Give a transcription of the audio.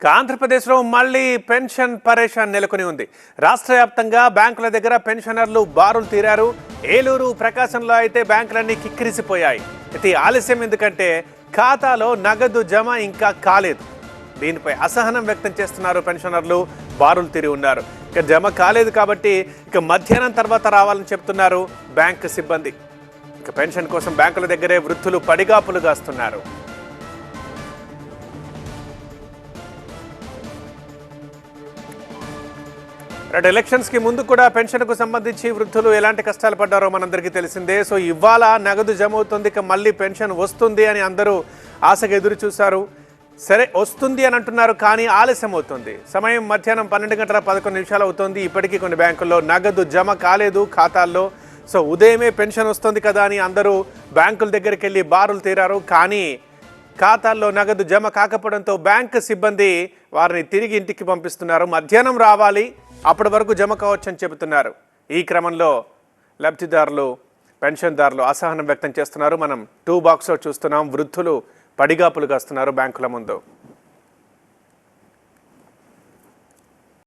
ఇక ఆంధ్రప్రదేశ్లో మళ్ళీ పెన్షన్ పరేషాన్ నెలకొని ఉంది. రాష్ట్ర వ్యాప్తంగా బ్యాంకుల దగ్గర పెన్షనర్లు బారులు తీరారు. ఏలూరు ప్రకాశంలో అయితే బ్యాంకులన్నీ కిక్కిరిసిపోయాయి. ఇది ఆలస్యం ఎందుకంటే ఖాతాలో నగదు జమ ఇంకా కాలేదు. దీనిపై అసహనం వ్యక్తం చేస్తున్నారు పెన్షనర్లు. బారులు తీరి ఉన్నారు. ఇక జమ కాలేదు కాబట్టి ఇక మధ్యాహ్నం తర్వాత రావాలని చెప్తున్నారు బ్యాంక్ సిబ్బంది. ఇక పెన్షన్ కోసం బ్యాంకుల దగ్గరే వృద్ధులు పడిగాపులు కాస్తున్నారు రెండు ఎలక్షన్స్కి ముందు కూడా పెన్షన్కు సంబంధించి వృద్ధులు ఎలాంటి కష్టాలు పడ్డారో మనందరికీ తెలిసిందే. సో ఇవాళ నగదు జమ అవుతుంది ఇక మళ్ళీ పెన్షన్ వస్తుంది అని అందరూ ఆశగా ఎదురు చూశారు. సరే వస్తుంది అని అంటున్నారు కానీ ఆలస్యం అవుతుంది. సమయం మధ్యాహ్నం పన్నెండు గంటల పదకొండు నిమిషాలు అవుతుంది. ఇప్పటికీ కొన్ని బ్యాంకుల్లో నగదు జమ కాలేదు ఖాతాల్లో. సో ఉదయమే పెన్షన్ వస్తుంది కదా అని అందరూ బ్యాంకుల దగ్గరికి వెళ్ళి బారులు తీరారు. కానీ ఖాతాల్లో నగదు జమ కాకపోవడంతో బ్యాంకు సిబ్బంది వారిని తిరిగి ఇంటికి పంపిస్తున్నారు. మధ్యాహ్నం రావాలి అప్పటి వరకు జమ కావచ్చని చెబుతున్నారు. ఈ క్రమంలో లబ్ధిదారులు పెన్షన్దారులు అసహనం వ్యక్తం చేస్తున్నారు. మనం టూ బాక్స్లో చూస్తున్నాం వృద్ధులు పడిగాపులు కాస్తున్నారు బ్యాంకుల ముందు.